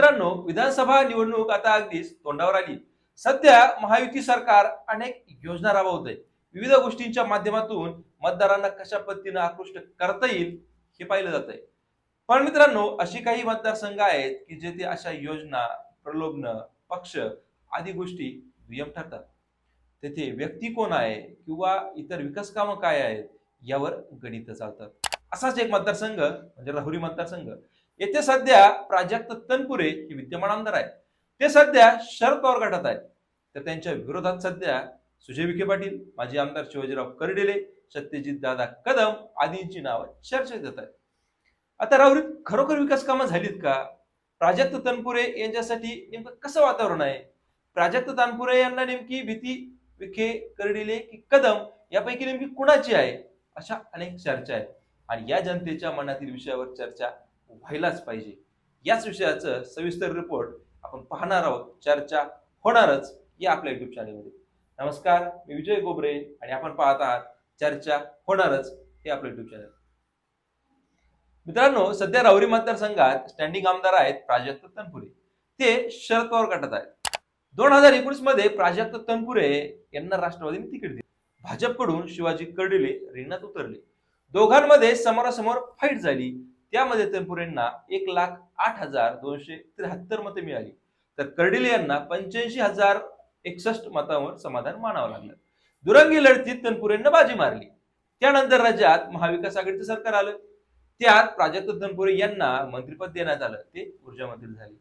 मित्रांनो विधानसभा निवडणूक आता अगदीच तोंडावर आली. सध्या महायुती सरकार अनेक योजना राबवते विविध गोष्टींच्या माध्यमातून मतदारांना कशा पद्धतीनं आकृष्ट करता येईल हे पाहिलं जात आहे पण मित्रांनो अशी काही मतदारसंघ आहेत की जेथे अशा योजना प्रलोभन पक्ष आदी गोष्टी दुय्यम ठरतात. तेथे व्यक्ती कोण आहे किंवा इतर विकास कामं काय आहेत यावर गणित चालतात. असाच एक मतदारसंघ म्हणजे राहुरी मतदारसंघ. येथे सध्या प्राजक्त तनपुरे हे विद्यमान आमदार आहेत. ते सध्या शरद पवार गटात आहेत. तर त्यांच्या विरोधात सध्या सुजय विखे पाटील माजी आमदार शिवाजीराव कर्डिले सत्यजित दादा कदम आदींची नावं चर्चेत येत आहेत. आता राहुरीत खरोखर विकास कामं झालीत का? प्राजक्त तनपुरे यांच्यासाठी नेमकं कसं वातावरण आहे? प्राजक्त तनपुरे यांना नेमकी भीती विखे कर्डिले की कदम यापैकी नेमकी कुणाची आहे? अशा अनेक चर्चा आहेत. आणि या जनतेच्या मनातील विषयावर चर्चा व्हायलाच पाहिजे. याच विषयाचं सविस्तर रिपोर्ट आपण पाहणार आहोत. चर्चा होणारच या आपल्या युट्यूब चॅनलमध्ये नमस्कार मी विजय गोबरे आणि आपण पाहत आहात चर्चा होणारच हे आपलं युट्यूब चॅनल मित्रांनो सध्या रावरी मतदारसंघात स्टँडिंग आमदार आहेत प्राजक्त तनपुरे. ते शरद पवार गटात आहेत. दोन हजार एकोणीसमध्ये प्राजक्त तनपुरे यांना राष्ट्रवादीने तिकीट दिले. भाजपकडून शिवाजी कर्डिले रिंगणात उतरले. दोघांमध्ये समोरासमोर फाईट झाली. त्यामध्ये तनपुरेंना एक लाख आठ हजार दोनशे त्र्याहत्तर मते मिळाली. तर कर्डिले यांना पंच्याऐंशी हजार एकसष्ट मतांवर समाधान मानावं लागलं. दुरंगी लढतीत तनपुरेंना बाजी मारली. त्यानंतर राज्यात महाविकास आघाडीचं सरकार आलं. त्यात प्राजक्त तनपुरे यांना मंत्रिपद देण्यात आलं. ते ऊर्जा मंत्री झाले.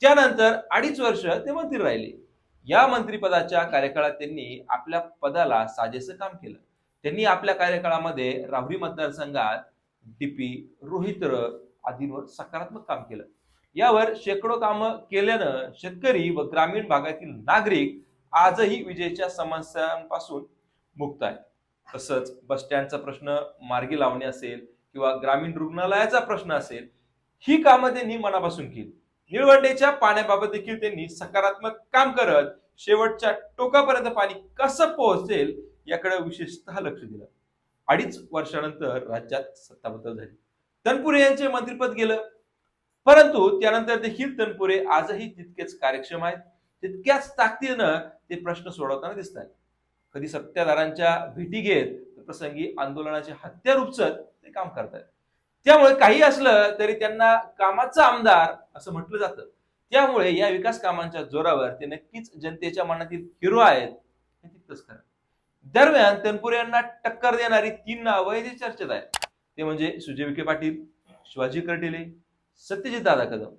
त्यानंतर अडीच वर्ष ते मंत्री राहिले. या मंत्रिपदाच्या कार्यकाळात त्यांनी आपल्या पदाला साजेसं काम केलं. त्यांनी आपल्या कार्यकाळामध्ये राहुरी मतदारसंघात डीपी रोहित्र आदींवर सकारात्मक काम केलं. यावर शेकडो कामं केल्यानं शेतकरी व ग्रामीण भागातील नागरिक आजही विजेच्या समस्यांपासून मुक्त आहेत. तसंच बस स्टँडचा प्रश्न मार्गी लावणे असेल किंवा ग्रामीण रुग्णालयाचा प्रश्न असेल ही कामं त्यांनी मनापासून केली. निळवंडेच्या पाण्याबाबत देखील त्यांनी सकारात्मक काम करत शेवटच्या टोकापर्यंत पाणी कसं पोहोचेल याकडे विशेषतः लक्ष दिलं. अडीच वर्षानंतर राज्यात सत्ताबद्दल झाली. तनपुरे यांचे मंत्रिपद गेलं. परंतु त्यानंतर देखील तनपुरे आजही तितकेच कार्यक्षम आहेत. तितक्याच ताकदीनं ते प्रश्न सोडवताना दिसत आहेत कधी सत्ताधारांच्या भेटी घेत तर प्रसंगी आंदोलनाचे हत्यार उपसत ते काम करतायत. त्यामुळे काही असलं तरी त्यांना कामाचा आमदार असं म्हटलं जातं. त्यामुळे या विकास कामांच्या जोरावर ते नक्कीच जनतेच्या मनातील हिरो आहेत हे तितकंच खरं. दरम्यान तनपुरे यांना टक्कर देणारी तीन नावं जे चर्चेत आहेत. ते म्हणजे सुजय विखे पाटील शिवाजी कर्टिले सत्यजित दादा कदम.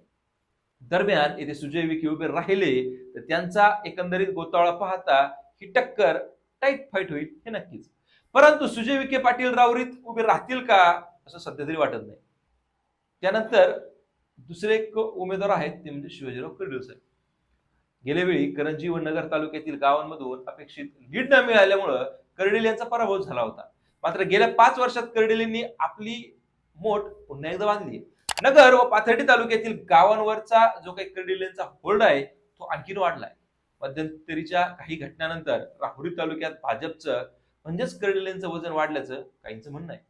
दरम्यान येथे सुजय विखे उभे राहिले तर त्यांचा एकंदरीत गोतावळा पाहता ही टक्कर टाईट फाईट होईल हे नक्कीच. परंतु सुजय विखे पाटील रावरीत उभे राहतील का असं सध्या तरी वाटत नाही. त्यानंतर दुसरे एक उमेदवार आहेत ते म्हणजे शिवाजीराव कर्डिल साहेब गेल्यावेळी करंजी व नगर तालुक्यातील गावांमधून अपेक्षित लीड न मिळाल्यामुळं कर्डिल यांचा पराभव झाला होता. मात्र गेल्या पाच वर्षात कर्डिलेंनी आपली मोठ पुन्हा एकदा बांधली. नगर व पाथर्डी तालुक्यातील गावांवरचा जो काही कर्डिलेंचा होल्ड आहे तो आणखीन वाढलाय. मध्यंतरीच्या काही घटनानंतर राहुरी तालुक्यात भाजपचं म्हणजेच कर्डिलेंचं वजन वाढल्याचं काहींचं म्हणणं आहे.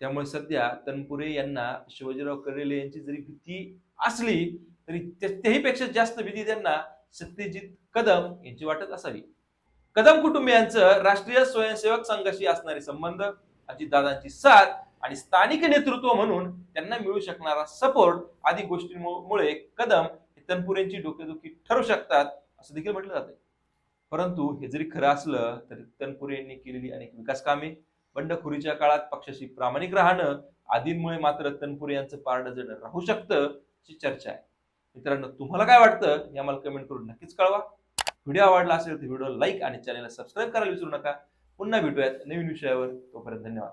त्यामुळे सध्या तनपुरे यांना शिवाजीराव कर्डिले यांची जरी भीती असली तरी त्या- त्याहीपेक्षा जास्त भीती त्यांना सत्यजित कदम यांची वाटत असावी. कदम कुटुंबियांचं राष्ट्रीय स्वयंसेवक संघाशी असणारे संबंध अजितदादांची साथ आणि स्थानिक नेतृत्व म्हणून त्यांना मिळू शकणारा सपोर्ट आदी गोष्टींमुळे कदम हे तनपुरेंची डोकेदुखी ठरू शकतात असं देखील म्हटलं जाते परंतु हे जरी खरं असलं तरी तनपुरे यांनी केलेली अनेक विकास कामे बंडखोरीच्या काळात पक्षाशी प्रामाणिक राहणं आदींमुळे मात्र तनपुरे यांचं पारडं जड राहू शकतं अशी चर्चा आहे. मित्रांनो तुम्हाला काय वाटतं? हे आम्हाला कमेंट करून नक्कीच कळवा. व्हिडिओ आवडला असेल तर व्हिडिओ लाईक आणि चॅनलला सबस्क्राईब करायला विसरू नका. पुन्हा भेटूयात नवीन विषयावर. तोपर्यंत धन्यवाद.